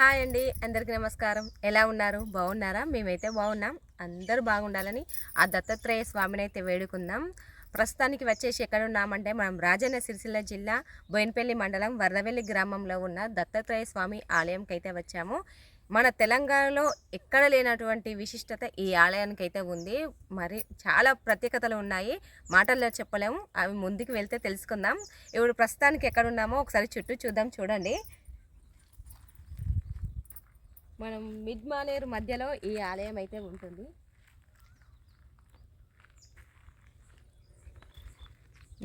Hi అండి అందరికీ నమస్కారం. ఎలా ఉన్నారు? బాగున్నారా? మేమైతే బాగున్నాం. అందరూ బాగుండాలని ఆ దత్తాత్రేయ స్వామిని అయితే వేడుకుందాం. ప్రస్తుతానికి వచ్చేసి ఎక్కడ ఉన్నామంటే మనం రాజన్న సిరిసిల్ల జిల్లా బోయినపల్లి మండలం వరదవెల్లి గ్రామంలో ఉన్న దత్తాత్రేయ స్వామి ఆలయంకి అయితే వచ్చాము. మన తెలంగాణలో ఎక్కడ లేనటువంటి విశిష్టత ఈ ఆలయానికి అయితే ఉంది. మరి చాలా ప్రత్యేకతలు ఉన్నాయి. మాటల్లో చెప్పలేము. అవి ముందుకు వెళ్తే తెలుసుకుందాం. ఇప్పుడు ప్రస్తుతానికి ఎక్కడ ఉన్నామో ఒకసారి చుట్టూ చూద్దాం. చూడండి. మనం మిడ్ మానేరు మధ్యలో ఈ ఆలయం అయితే ఉంటుంది.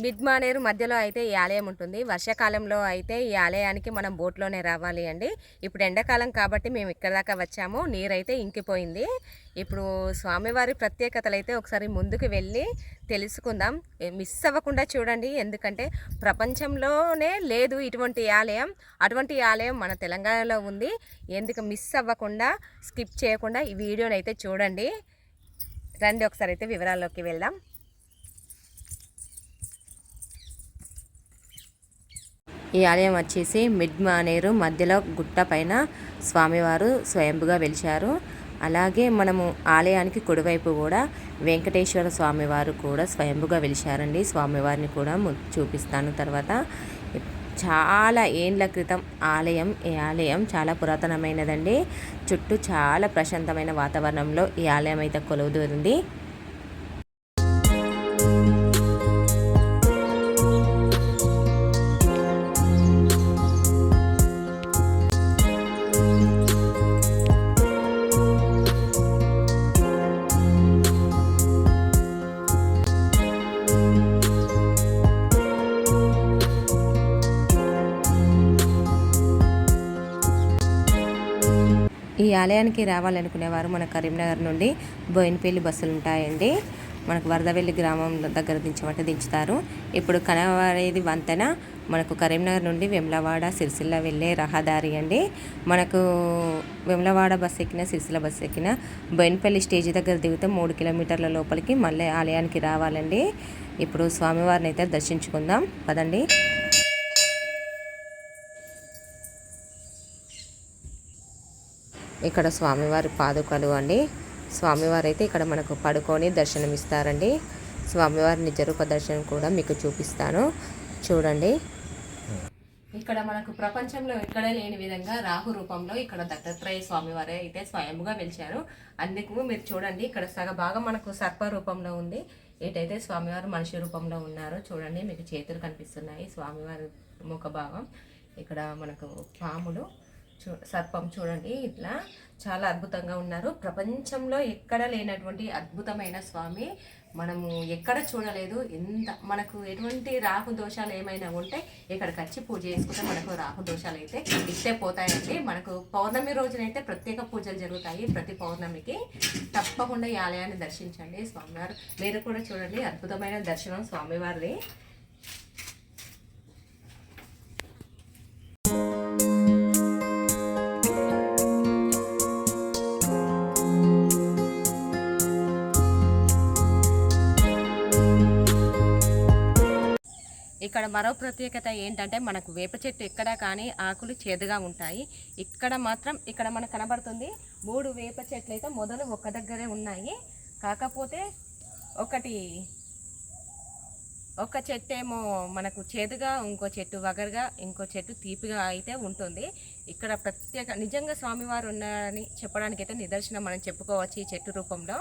మిడ్ మానేరు మధ్యలో అయితే ఈ ఆలయం ఉంటుంది. వర్షాకాలంలో అయితే ఈ ఆలయానికి మనం బోట్లోనే రావాలి అండి. ఇప్పుడు ఎండాకాలం కాబట్టి మేము ఇక్కడ దాకా వచ్చాము. నీరైతే ఇంకిపోయింది. ఇప్పుడు స్వామివారి ప్రత్యేకతలు అయితే ఒకసారి ముందుకు వెళ్ళి తెలుసుకుందాం. మిస్ అవ్వకుండా చూడండి. ఎందుకంటే ప్రపంచంలోనే లేదు ఇటువంటి ఆలయం. అటువంటి ఆలయం మన తెలంగాణలో ఉంది. ఎందుకు మిస్ అవ్వకుండా స్కిప్ చేయకుండా ఈ వీడియోని అయితే చూడండి. రండి ఒకసారి అయితే వివరాల్లోకి వెళ్దాం. ఈ ఆలయం వచ్చేసి మిడ్ మానేరు మధ్యలో గుట్ట పైన స్వామివారు స్వయంభుగా వెలిచారు. అలాగే మనము ఆలయానికి కుడివైపు కూడా వెంకటేశ్వర స్వామివారు కూడా స్వయంభుగా వెలిచారండి స్వామివారిని కూడా చూపిస్తాను తర్వాత. చాలా ఏండ్ల క్రితం ఆలయం ఈ ఆలయం చాలా పురాతనమైనదండి. చుట్టూ చాలా ప్రశాంతమైన వాతావరణంలో ఈ ఆలయం అయితే కొలువుదూరింది. ఆలయానికి రావాలనుకునేవారు మన కరీంనగర్ నుండి బోయినపల్లి బస్సులు ఉంటాయండి. మనకు వరదవెల్లి గ్రామం దగ్గర దించమంటే దించుతారు. ఇప్పుడు కనవారేది వంతెన మనకు కరీంనగర్ నుండి వెమ్లవాడ సిరిసిల్ల వెళ్ళే రహదారి అండి. మనకు వెమ్లవాడ బస్ ఎక్కిన సిరిసిల్ల బస్ ఎక్కిన బోయినపల్లి స్టేజ్ దగ్గర దిగితే మూడు కిలోమీటర్ల లోపలికి మళ్ళీ ఆలయానికి రావాలండి. ఇప్పుడు స్వామివారిని అయితే దర్శించుకుందాం. పదండి. ఇక్కడ స్వామివారి పాదుకలు అండి. స్వామివారు అయితే ఇక్కడ మనకు పడుకొని దర్శనమిస్తారండి. స్వామివారి నిజరూప దర్శనం కూడా మీకు చూపిస్తాను. చూడండి. ఇక్కడ మనకు ప్రపంచంలో ఎక్కడ లేని విధంగా రాహు రూపంలో ఇక్కడ దత్తాత్రేయ స్వామివారే అయితే స్వయంగా వెలిచారు. అందుకు మీరు చూడండి ఇక్కడ సగ భాగం మనకు సర్ప రూపంలో ఉంది. ఏటైతే స్వామివారు మనిషి రూపంలో ఉన్నారో చూడండి మీకు చేతులు కనిపిస్తున్నాయి స్వామివారి ముఖ భాగం ఇక్కడ మనకు పాములు. చూ సర్పం చూడండి ఇట్లా చాలా అద్భుతంగా ఉన్నారు. ప్రపంచంలో ఎక్కడ లేనటువంటి అద్భుతమైన స్వామి మనము ఎక్కడ చూడలేదు. ఎంత మనకు ఎటువంటి రాహు దోషాలు ఏమైనా ఉంటే ఇక్కడికి వచ్చి పూజ చేసుకుంటే మనకు రాహు దోషాలు అయితే ఇట్టే పోతాయండి. మనకు పౌర్ణమి రోజునైతే ప్రత్యేక పూజలు జరుగుతాయి. ప్రతి పౌర్ణమికి తప్పకుండా ఈ ఆలయాన్ని దర్శించండి స్వామివారు. మీరు కూడా చూడండి అద్భుతమైన దర్శనం స్వామివారిది. ఇక్కడ మరో ప్రత్యేకత ఏంటంటే మనకు వేప చెట్టు ఎక్కడ కానీ ఆకులు చేదుగా ఉంటాయి. ఇక్కడ మాత్రం ఇక్కడ మనకు కనబడుతుంది మూడు వేప చెట్లు అయితే మొదలు ఒక దగ్గరే ఉన్నాయి. కాకపోతే ఒకటి ఒక చెట్టు ఏమో మనకు చేదుగా ఇంకో చెట్టు వగరుగా ఇంకో చెట్టు తీపిగా అయితే ఉంటుంది. ఇక్కడ ప్రత్యేక నిజంగా స్వామివారు ఉన్నారని చెప్పడానికి అయితే నిదర్శనం మనం చెప్పుకోవచ్చు ఈ చెట్టు రూపంలో.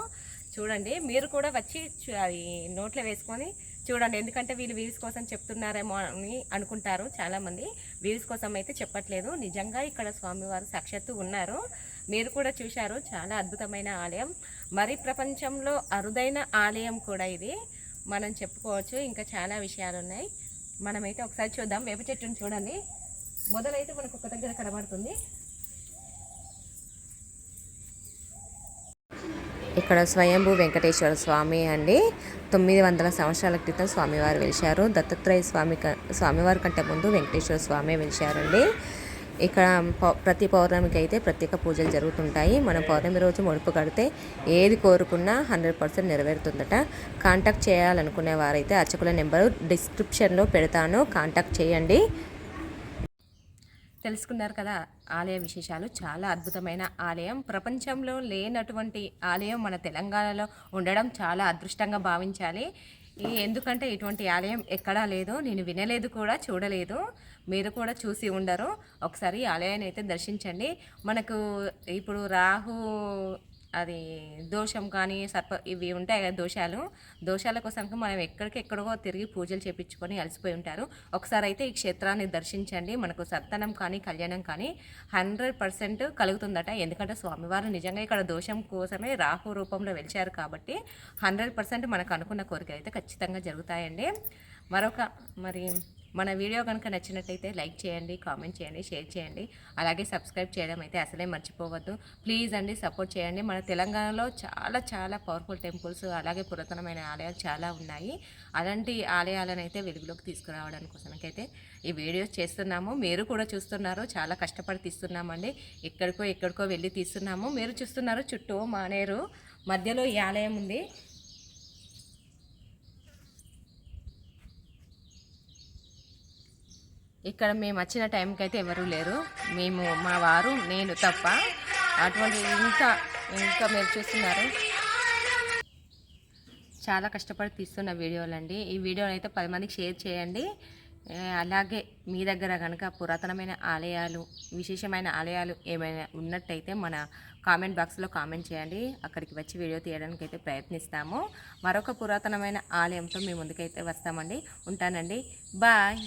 చూడండి మీరు కూడా వచ్చి అది నోట్లో వేసుకొని చూడండి ఎందుకంటే వీళ్ళు వ్యూస్ కోసం చెప్తున్నారేమో అని అనుకుంటారు చాలామంది. వ్యూస్ కోసం అయితే చెప్పట్లేదు. నిజంగా ఇక్కడ స్వామివారు సాక్షాత్తు ఉన్నారు. మీరు కూడా చూశారు చాలా అద్భుతమైన ఆలయం. మరి ప్రపంచంలో అరుదైన ఆలయం కూడా ఇది. మనం చెప్పుకోవచ్చు ఇంకా చాలా విషయాలు ఉన్నాయి. మనమైతే ఒకసారి చూద్దాం. వేప చెట్టును చూడండి. మొదలైతే మనకు ఒక దగ్గర కనబడుతుంది. ఇక్కడ స్వయంభూ వెంకటేశ్వర స్వామి అండి. తొమ్మిది వందల సంవత్సరాల క్రితం స్వామివారు వెలిశారు. దత్తాత్రేయ స్వామి క- స్వామివారి కంటే ముందు వెంకటేశ్వర స్వామి వెలిశారండి. ఇక్కడ పౌ- ప్రతి పౌర్ణమికి అయితే ప్రత్యేక పూజలు జరుగుతుంటాయి. మనం పౌర్ణమి రోజు ముడుపు కడితే ఏది కోరుకున్నా హండ్రెడ్ పర్సెంట్ నెరవేరుతుందట. కాంటాక్ట్ చేయాలనుకునే వారైతే అర్చకుల నెంబరు డిస్క్రిప్షన్లో పెడతాను. కాంటాక్ట్ చేయండి. తెలుసుకున్నారు కదా? ఆలయ విశేషాలు చాలా అద్భుతమైన ఆలయం. ప్రపంచంలో లేనటువంటి ఆలయం మన తెలంగాణలో ఉండడం చాలా అదృష్టంగా భావించాలి. ఈ ఎందుకంటే ఇటువంటి ఆలయం ఎక్కడా లేదు నేను వినలేదు కూడా చూడలేదు. మీరు కూడా చూసి ఉండరు. ఒకసారి ఆలయాన్ని అయితే దర్శించండి. మనకు ఇప్పుడు రాహు అది దోషం కానీ సర్ప ఇవి ఉంటాయి కదా దోషాలు. దోషాల కోసం మనం ఎక్కడికి ఎక్కడికో తిరిగి పూజలు చేపించుకొని అలసిపోయి ఉంటారు. ఒకసారి అయితే ఈ క్షేత్రాన్ని దర్శించండి. మనకు సత్తనం కానీ కళ్యాణం కానీ హండ్రెడ్ పర్సెంట్ కలుగుతుందట. ఎందుకంటే స్వామివారు నిజంగా ఇక్కడ దోషం కోసమే రాహు రూపంలో వెలిచారు కాబట్టి హండ్రెడ్ పర్సెంట్ మనకు అనుకున్న కోరిక అయితే ఖచ్చితంగా జరుగుతాయండి. మరొక మరి మన వీడియో కనుక నచ్చినట్టయితే లైక్ చేయండి కామెంట్ చేయండి షేర్ చేయండి. అలాగే సబ్స్క్రైబ్ చేయడం అయితే అసలే మర్చిపోవద్దు. ప్లీజ్ అండి సపోర్ట్ చేయండి. మన తెలంగాణలో చాలా చాలా పవర్ఫుల్ టెంపుల్స్ అలాగే పురాతనమైన ఆలయాలు చాలా ఉన్నాయి. అలాంటి ఆలయాలను అయితే వెలుగులోకి తీసుకురావడానికి కోసమకైతే ఈ వీడియోస్ చేస్తున్నాము. మీరు కూడా చూస్తున్నారు. చాలా కష్టపడి తీస్తున్నామండి. ఎక్కడికో ఎక్కడికో వెళ్ళి తీస్తున్నాము. మీరు చూస్తున్నారు చుట్టూ మానేరు. మధ్యలో ఈ ఆలయం ఉంది. ఇక్కడ మేము వచ్చిన టైంకి అయితే ఎవరూ లేరు. మేము మా వారు నేను తప్ప అటువంటి ఇంకా ఇంకా మీరు చూస్తున్నారు. చాలా కష్టపడి తీస్తున్న వీడియోలండి. ఈ వీడియోని అయితే పది మందికి షేర్ చేయండి. అలాగే మీ దగ్గర కనుక పురాతనమైన ఆలయాలు విశేషమైన ఆలయాలు ఏమైనా ఉన్నట్టయితే మన కామెంట్ బాక్స్లో కామెంట్ చేయండి. అక్కడికి వచ్చి వీడియో తీయడానికి అయితే ప్రయత్నిస్తాము. మరొక పురాతనమైన ఆలయంతో మీ ముందుకైతే వస్తామండి. ఉంటానండి. బాయ్.